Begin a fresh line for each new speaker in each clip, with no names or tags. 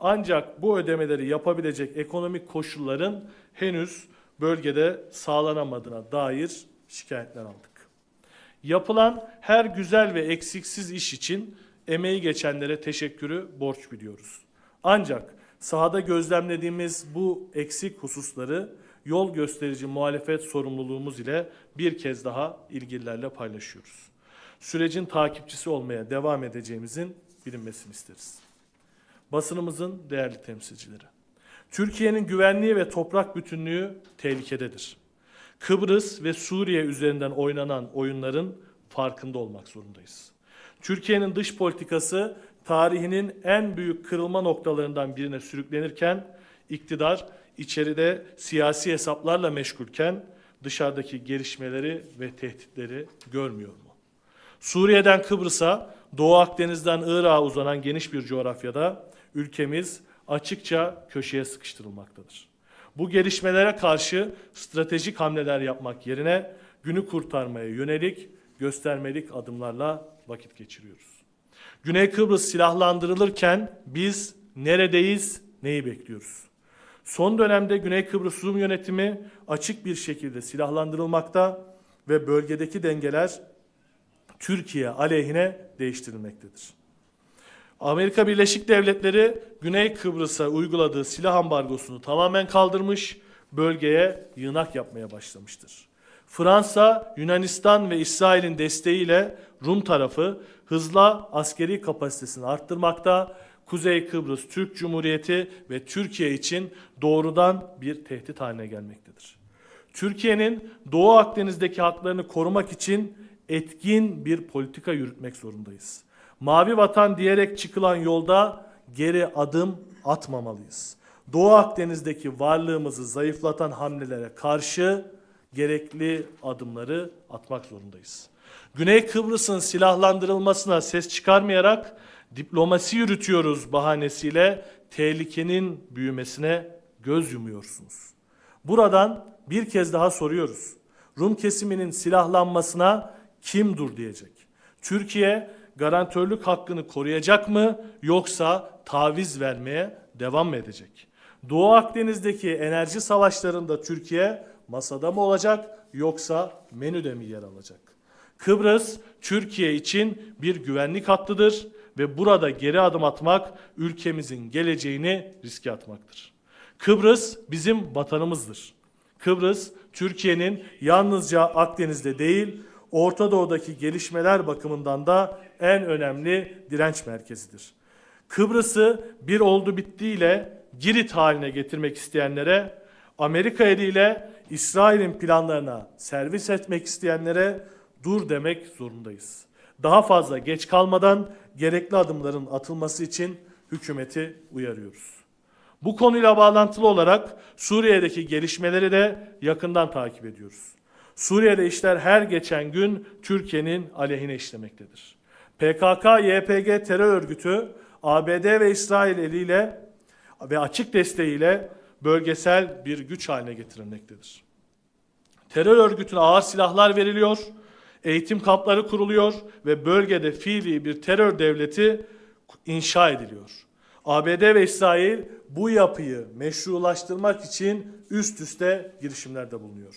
Ancak bu ödemeleri yapabilecek ekonomik koşulların henüz bölgede sağlanamadığına dair şikayetler aldık. Yapılan her güzel ve eksiksiz iş için emeği geçenlere teşekkürü borç biliyoruz. Ancak sahada gözlemlediğimiz bu eksik hususları yol gösterici muhalefet sorumluluğumuz ile bir kez daha ilgililerle paylaşıyoruz. Sürecin takipçisi olmaya devam edeceğimizin bilinmesini isteriz. Basınımızın değerli temsilcileri. Türkiye'nin güvenliği ve toprak bütünlüğü tehlikededir. Kıbrıs ve Suriye üzerinden oynanan oyunların farkında olmak zorundayız. Türkiye'nin dış politikası tarihinin en büyük kırılma noktalarından birine sürüklenirken iktidar içeride siyasi hesaplarla meşgulken dışarıdaki gelişmeleri ve tehditleri görmüyor mu? Suriye'den Kıbrıs'a, Doğu Akdeniz'den Irak'a uzanan geniş bir coğrafyada ülkemiz açıkça köşeye sıkıştırılmaktadır. Bu gelişmelere karşı stratejik hamleler yapmak yerine günü kurtarmaya yönelik göstermelik adımlarla vakit geçiriyoruz. Güney Kıbrıs silahlandırılırken biz neredeyiz, neyi bekliyoruz? Son dönemde Güney Kıbrıs Rum yönetimi açık bir şekilde silahlandırılmakta ve bölgedeki dengeler Türkiye aleyhine değiştirilmektedir. Amerika Birleşik Devletleri Güney Kıbrıs'a uyguladığı silah ambargosunu tamamen kaldırmış, bölgeye yığınak yapmaya başlamıştır. Fransa, Yunanistan ve İsrail'in desteğiyle Rum tarafı hızla askeri kapasitesini arttırmakta, Kuzey Kıbrıs Türk Cumhuriyeti ve Türkiye için doğrudan bir tehdit haline gelmektedir. Türkiye'nin Doğu Akdeniz'deki haklarını korumak için etkin bir politika yürütmek zorundayız. Mavi vatan diyerek çıkılan yolda geri adım atmamalıyız. Doğu Akdeniz'deki varlığımızı zayıflatan hamlelere karşı gerekli adımları atmak zorundayız. Güney Kıbrıs'ın silahlandırılmasına ses çıkarmayarak diplomasi yürütüyoruz bahanesiyle tehlikenin büyümesine göz yumuyorsunuz. Buradan bir kez daha soruyoruz. Rum kesiminin silahlanmasına kim dur diyecek? Türkiye garantörlük hakkını koruyacak mı yoksa taviz vermeye devam mı edecek? Doğu Akdeniz'deki enerji savaşlarında Türkiye masada mı olacak yoksa menüde mi yer alacak? Kıbrıs Türkiye için bir güvenlik hattıdır ve burada geri adım atmak ülkemizin geleceğini riske atmaktır. Kıbrıs bizim vatanımızdır. Kıbrıs Türkiye'nin yalnızca Akdeniz'de değil Orta Doğu'daki gelişmeler bakımından da en önemli direnç merkezidir. Kıbrıs'ı bir oldu bittiyle Girit haline getirmek isteyenlere, Amerika eliyle İsrail'in planlarına servis etmek isteyenlere dur demek zorundayız. Daha fazla geç kalmadan gerekli adımların atılması için hükümeti uyarıyoruz. Bu konuyla bağlantılı olarak Suriye'deki gelişmeleri de yakından takip ediyoruz. Suriye'de işler her geçen gün Türkiye'nin aleyhine işlemektedir. PKK-YPG terör örgütü ABD ve İsrail eliyle ve açık desteğiyle bölgesel bir güç haline getirilmektedir. Terör örgütüne ağır silahlar veriliyor, eğitim kampları kuruluyor ve bölgede fiili bir terör devleti inşa ediliyor. ABD ve İsrail bu yapıyı meşrulaştırmak için üst üste girişimlerde bulunuyor.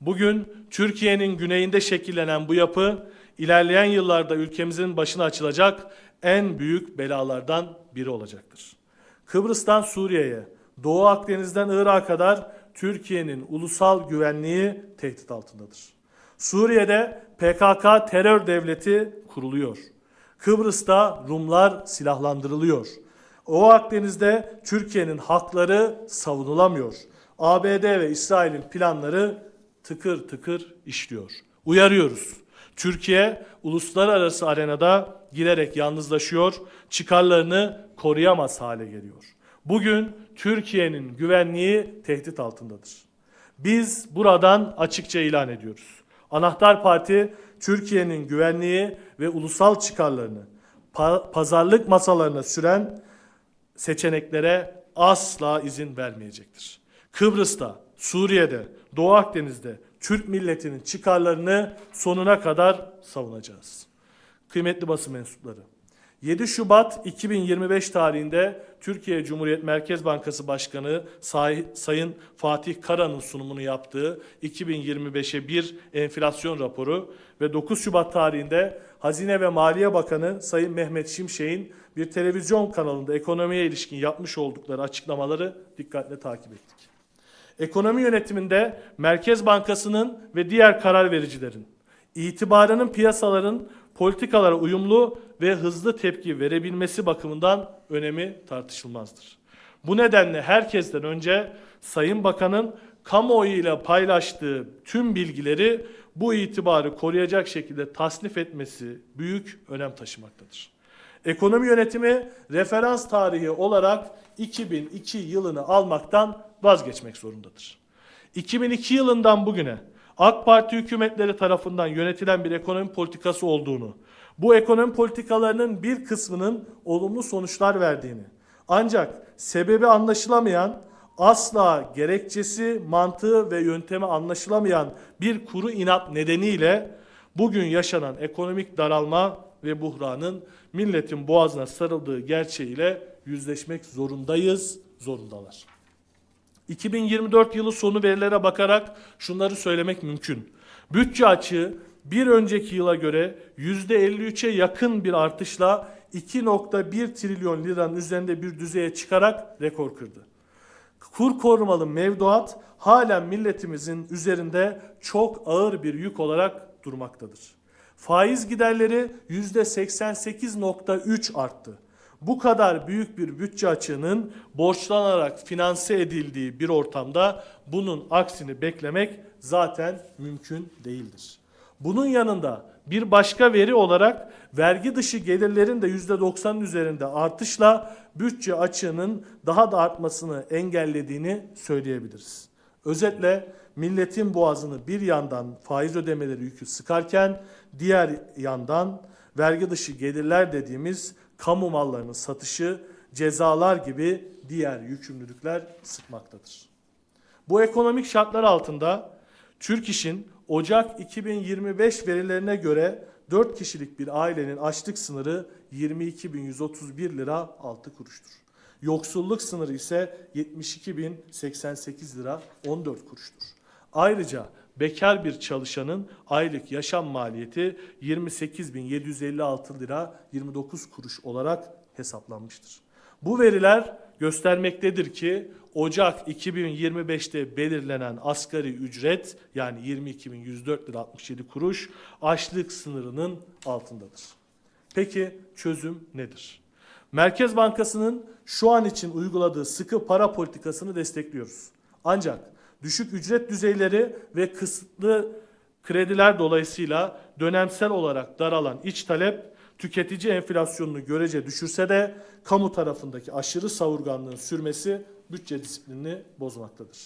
Bugün Türkiye'nin güneyinde şekillenen bu yapı ilerleyen yıllarda ülkemizin başına açılacak en büyük belalardan biri olacaktır. Kıbrıs'tan Suriye'ye, Doğu Akdeniz'den Irak'a kadar Türkiye'nin ulusal güvenliği tehdit altındadır. Suriye'de PKK terör devleti kuruluyor. Kıbrıs'ta Rumlar silahlandırılıyor. O Akdeniz'de Türkiye'nin hakları savunulamıyor. ABD ve İsrail'in planları tıkır tıkır işliyor. Uyarıyoruz. Türkiye uluslararası arenada giderek yalnızlaşıyor, çıkarlarını koruyamaz hale geliyor. Bugün Türkiye'nin güvenliği tehdit altındadır. Biz buradan açıkça ilan ediyoruz. Anahtar Parti Türkiye'nin güvenliği ve ulusal çıkarlarını pa- pazarlık masalarına süren seçeneklere asla izin vermeyecektir. Kıbrıs'ta, Suriye'de, Doğu Akdeniz'de Türk milletinin çıkarlarını sonuna kadar savunacağız. Kıymetli basın mensupları, 7 Şubat 2025 tarihinde Türkiye Cumhuriyet Merkez Bankası Başkanı Say- Sayın Fatih Kara'nın sunumunu yaptığı 2025'e bir enflasyon raporu ve 9 Şubat tarihinde Hazine ve Maliye Bakanı Sayın Mehmet Şimşek'in bir televizyon kanalında ekonomiye ilişkin yapmış oldukları açıklamaları dikkatle takip ettik. Ekonomi yönetiminde Merkez Bankası'nın ve diğer karar vericilerin itibarının piyasaların politikalara uyumlu ve hızlı tepki verebilmesi bakımından önemi tartışılmazdır. Bu nedenle herkesten önce Sayın Bakan'ın kamuoyu ile paylaştığı tüm bilgileri bu itibarı koruyacak şekilde tasnif etmesi büyük önem taşımaktadır. Ekonomi yönetimi referans tarihi olarak 2002 yılını almaktan vazgeçmek zorundadır. 2002 yılından bugüne AK Parti hükümetleri tarafından yönetilen bir ekonomi politikası olduğunu, bu ekonomi politikalarının bir kısmının olumlu sonuçlar verdiğini, ancak sebebi anlaşılamayan, asla gerekçesi, mantığı ve yöntemi anlaşılamayan bir kuru inat nedeniyle bugün yaşanan ekonomik daralma ve buhranın milletin boğazına sarıldığı gerçeğiyle yüzleşmek zorundayız, zorundalar. 2024 yılı sonu verilere bakarak şunları söylemek mümkün. Bütçe açığı bir önceki yıla göre %53'e yakın bir artışla 2.1 trilyon liranın üzerinde bir düzeye çıkarak rekor kırdı. Kur korumalı mevduat halen milletimizin üzerinde çok ağır bir yük olarak durmaktadır. Faiz giderleri %88.3 arttı. Bu kadar büyük bir bütçe açığının borçlanarak finanse edildiği bir ortamda bunun aksini beklemek zaten mümkün değildir. Bunun yanında bir başka veri olarak vergi dışı gelirlerin de %90'ın üzerinde artışla bütçe açığının daha da artmasını engellediğini söyleyebiliriz. Özetle milletin boğazını bir yandan faiz ödemeleri yükü sıkarken diğer yandan vergi dışı gelirler dediğimiz kamu mallarının satışı, cezalar gibi diğer yükümlülükler sıkmaktadır. Bu ekonomik şartlar altında Türk İş'in Ocak 2025 verilerine göre 4 kişilik bir ailenin açlık sınırı 22.131 lira 6 kuruştur. Yoksulluk sınırı ise 72.088 lira 14 kuruştur. Ayrıca bekar bir çalışanın aylık yaşam maliyeti 28.756 lira 29 kuruş olarak hesaplanmıştır. Bu veriler göstermektedir ki Ocak 2025'te belirlenen asgari ücret yani 22.104 lira 67 kuruş açlık sınırının altındadır. Peki çözüm nedir? Merkez Bankası'nın şu an için uyguladığı sıkı para politikasını destekliyoruz. Ancak düşük ücret düzeyleri ve kısıtlı krediler dolayısıyla dönemsel olarak daralan iç talep tüketici enflasyonunu görece düşürse de kamu tarafındaki aşırı savurganlığın sürmesi bütçe disiplinini bozmaktadır.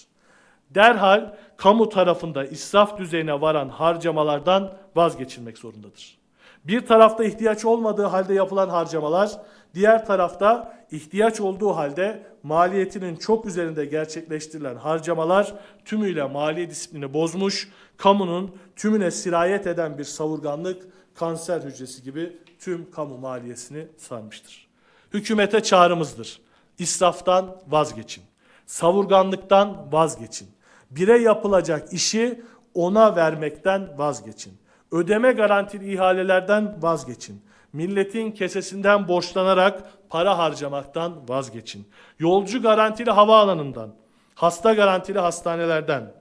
Derhal kamu tarafında israf düzeyine varan harcamalardan vazgeçilmek zorundadır. Bir tarafta ihtiyaç olmadığı halde yapılan harcamalar, diğer tarafta ihtiyaç olduğu halde maliyetinin çok üzerinde gerçekleştirilen harcamalar tümüyle mali disiplini bozmuş, kamunun tümüne sirayet eden bir savurganlık kanser hücresi gibi tüm kamu maliyesini sarmıştır. Hükümete çağrımızdır. İsraftan vazgeçin. Savurganlıktan vazgeçin. Bire yapılacak işi ona vermekten vazgeçin. Ödeme garantili ihalelerden vazgeçin. Milletin kesesinden borçlanarak para harcamaktan vazgeçin. Yolcu garantili havaalanından, hasta garantili hastanelerden,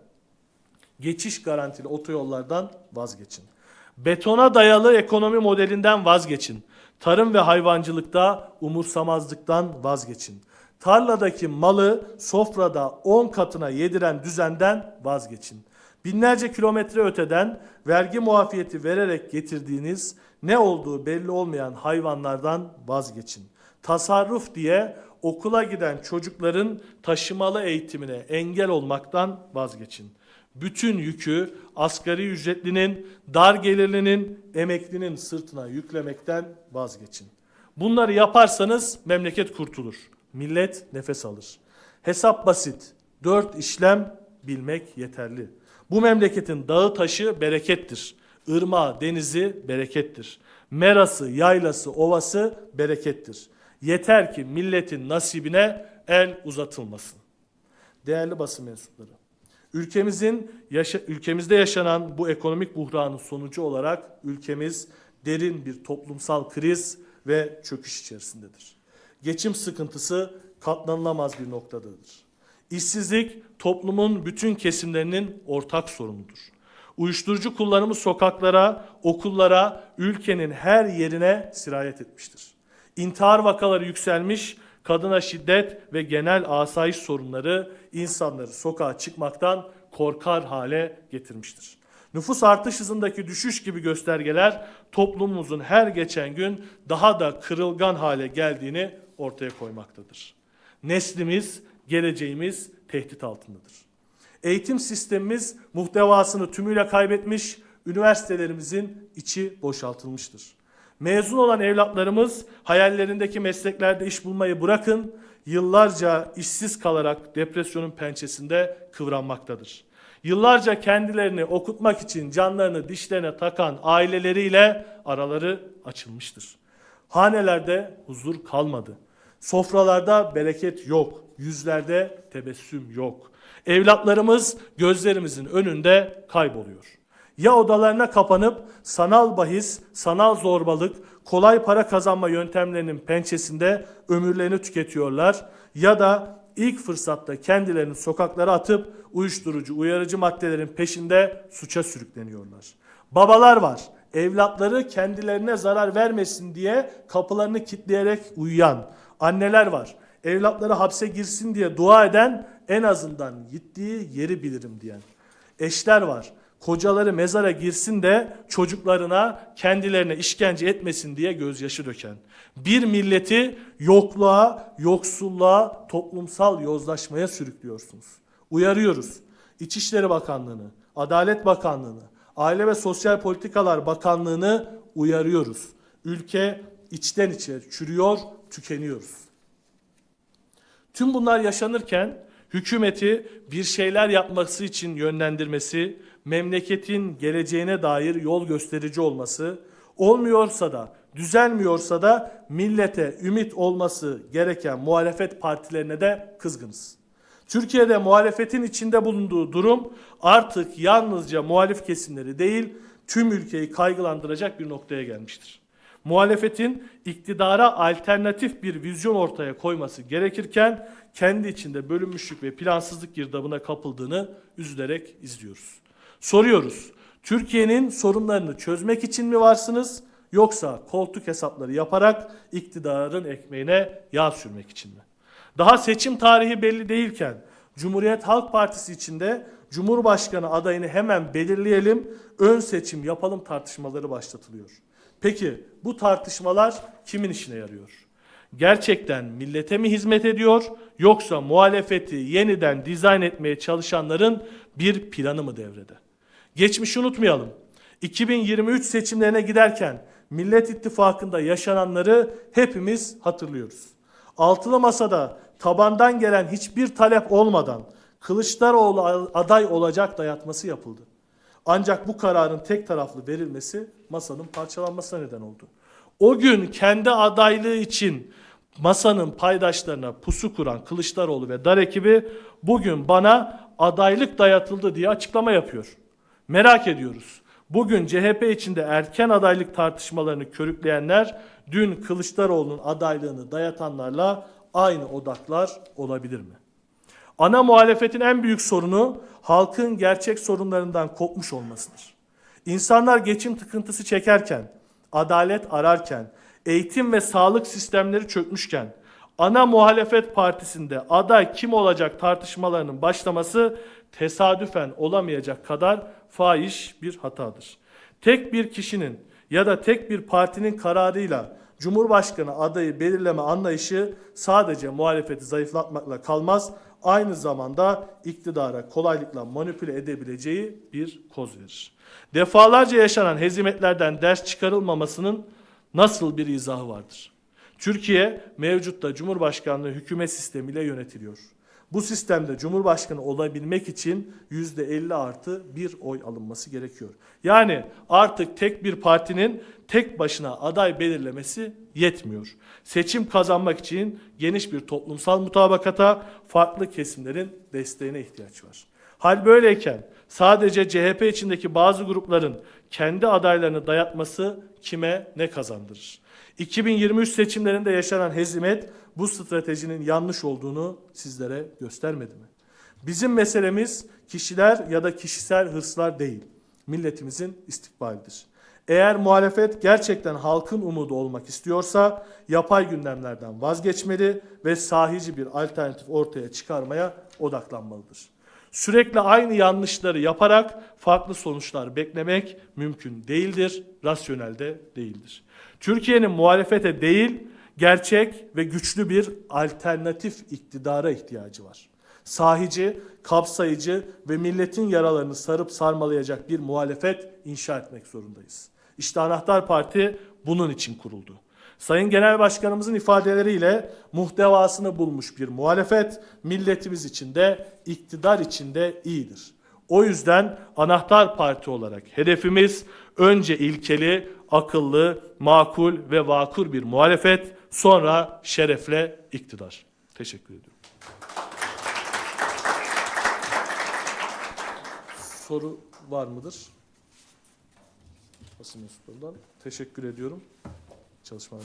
geçiş garantili otoyollardan vazgeçin. Betona dayalı ekonomi modelinden vazgeçin. Tarım ve hayvancılıkta umursamazlıktan vazgeçin. Tarladaki malı sofrada 10 katına yediren düzenden vazgeçin. Binlerce kilometre öteden vergi muafiyeti vererek getirdiğiniz ne olduğu belli olmayan hayvanlardan vazgeçin. Tasarruf diye okula giden çocukların taşımalı eğitimine engel olmaktan vazgeçin. Bütün yükü asgari ücretlinin, dar gelirlinin, emeklinin sırtına yüklemekten vazgeçin. Bunları yaparsanız memleket kurtulur. Millet nefes alır. Hesap basit. Dört işlem bilmek yeterli. Bu memleketin dağı taşı berekettir. Irmağı, denizi berekettir. Merası, yaylası, ovası berekettir. Yeter ki milletin nasibine el uzatılmasın. Değerli basın mensupları, ülkemizin yaşa- ülkemizde yaşanan bu ekonomik buhranın sonucu olarak ülkemiz derin bir toplumsal kriz ve çöküş içerisindedir. Geçim sıkıntısı katlanılamaz bir noktadadır. İşsizlik toplumun bütün kesimlerinin ortak sorunudur. Uyuşturucu kullanımı sokaklara, okullara, ülkenin her yerine sirayet etmiştir. İntihar vakaları yükselmiş, kadına şiddet ve genel asayiş sorunları insanları sokağa çıkmaktan korkar hale getirmiştir. Nüfus artış hızındaki düşüş gibi göstergeler toplumumuzun her geçen gün daha da kırılgan hale geldiğini ortaya koymaktadır. Neslimiz, geleceğimiz tehdit altındadır. Eğitim sistemimiz muhtevasını tümüyle kaybetmiş, üniversitelerimizin içi boşaltılmıştır. Mezun olan evlatlarımız hayallerindeki mesleklerde iş bulmayı bırakın, yıllarca işsiz kalarak depresyonun pençesinde kıvranmaktadır. Yıllarca kendilerini okutmak için canlarını dişlerine takan aileleriyle araları açılmıştır. Hanelerde huzur kalmadı. Sofralarda bereket yok. Yüzlerde tebessüm yok. Evlatlarımız gözlerimizin önünde kayboluyor. Ya odalarına kapanıp sanal bahis, sanal zorbalık, kolay para kazanma yöntemlerinin pençesinde ömürlerini tüketiyorlar ya da ilk fırsatta kendilerini sokaklara atıp uyuşturucu, uyarıcı maddelerin peşinde suça sürükleniyorlar. Babalar var. Evlatları kendilerine zarar vermesin diye kapılarını kilitleyerek uyuyan anneler var. Evlatları hapse girsin diye dua eden en azından gittiği yeri bilirim diyen. Eşler var. Kocaları mezara girsin de çocuklarına kendilerine işkence etmesin diye gözyaşı döken. Bir milleti yokluğa, yoksulluğa, toplumsal yozlaşmaya sürüklüyorsunuz. Uyarıyoruz. İçişleri Bakanlığı'nı, Adalet Bakanlığı'nı, Aile ve Sosyal Politikalar Bakanlığı'nı uyarıyoruz. Ülke içten içe çürüyor, tükeniyoruz. Tüm bunlar yaşanırken hükümeti bir şeyler yapması için yönlendirmesi, memleketin geleceğine dair yol gösterici olması, olmuyorsa da, düzelmiyorsa da millete ümit olması gereken muhalefet partilerine de kızgınız. Türkiye'de muhalefetin içinde bulunduğu durum artık yalnızca muhalif kesimleri değil, tüm ülkeyi kaygılandıracak bir noktaya gelmiştir. Muhalefetin iktidara alternatif bir vizyon ortaya koyması gerekirken kendi içinde bölünmüşlük ve plansızlık girdabına kapıldığını üzülerek izliyoruz. Soruyoruz. Türkiye'nin sorunlarını çözmek için mi varsınız yoksa koltuk hesapları yaparak iktidarın ekmeğine yağ sürmek için mi? Daha seçim tarihi belli değilken Cumhuriyet Halk Partisi içinde Cumhurbaşkanı adayını hemen belirleyelim, ön seçim yapalım tartışmaları başlatılıyor. Peki bu tartışmalar kimin işine yarıyor? Gerçekten millete mi hizmet ediyor yoksa muhalefeti yeniden dizayn etmeye çalışanların bir planı mı devrede? Geçmişi unutmayalım. 2023 seçimlerine giderken Millet İttifakı'nda yaşananları hepimiz hatırlıyoruz. Altılı Masa'da tabandan gelen hiçbir talep olmadan Kılıçdaroğlu aday olacak dayatması yapıldı. Ancak bu kararın tek taraflı verilmesi masanın parçalanmasına neden oldu. O gün kendi adaylığı için masanın paydaşlarına pusu kuran Kılıçdaroğlu ve dar ekibi bugün bana adaylık dayatıldı diye açıklama yapıyor. Merak ediyoruz. Bugün CHP içinde erken adaylık tartışmalarını körükleyenler dün Kılıçdaroğlu'nun adaylığını dayatanlarla aynı odaklar olabilir mi? Ana muhalefetin en büyük sorunu halkın gerçek sorunlarından kopmuş olmasıdır. İnsanlar geçim tıkıntısı çekerken, adalet ararken, eğitim ve sağlık sistemleri çökmüşken, ana muhalefet partisinde aday kim olacak tartışmalarının başlaması tesadüfen olamayacak kadar fahiş bir hatadır. Tek bir kişinin ya da tek bir partinin kararıyla Cumhurbaşkanı adayı belirleme anlayışı sadece muhalefeti zayıflatmakla kalmaz, aynı zamanda iktidara kolaylıkla manipüle edebileceği bir koz verir. Defalarca yaşanan hezimetlerden ders çıkarılmamasının nasıl bir izahı vardır? Türkiye mevcutta Cumhurbaşkanlığı hükümet sistemiyle yönetiliyor. Bu sistemde Cumhurbaşkanı olabilmek için %50 artı bir oy alınması gerekiyor. Yani artık tek bir partinin tek başına aday belirlemesi yetmiyor. Seçim kazanmak için geniş bir toplumsal mutabakata, farklı kesimlerin desteğine ihtiyaç var. Hal böyleyken sadece CHP içindeki bazı grupların kendi adaylarını dayatması kime ne kazandırır? 2023 seçimlerinde yaşanan hezimet bu stratejinin yanlış olduğunu sizlere göstermedi mi? Bizim meselemiz kişiler ya da kişisel hırslar değil, milletimizin istikbalidir. Eğer muhalefet gerçekten halkın umudu olmak istiyorsa yapay gündemlerden vazgeçmeli ve sahici bir alternatif ortaya çıkarmaya odaklanmalıdır. Sürekli aynı yanlışları yaparak farklı sonuçlar beklemek mümkün değildir, rasyonel de değildir. Türkiye'nin muhalefete değil, gerçek ve güçlü bir alternatif iktidara ihtiyacı var. Sahici, kapsayıcı ve milletin yaralarını sarıp sarmalayacak bir muhalefet inşa etmek zorundayız. İşte Anahtar Parti bunun için kuruldu. Sayın Genel Başkanımızın ifadeleriyle muhtevasını bulmuş bir muhalefet milletimiz için de iktidar için de iyidir. O yüzden Anahtar Parti olarak hedefimiz önce ilkeli, akıllı, makul ve vakur bir muhalefet, sonra şerefle iktidar. Teşekkür ediyorum. Soru var mıdır? Basın mensuplarından. Teşekkür ediyorum. Çalışmalar.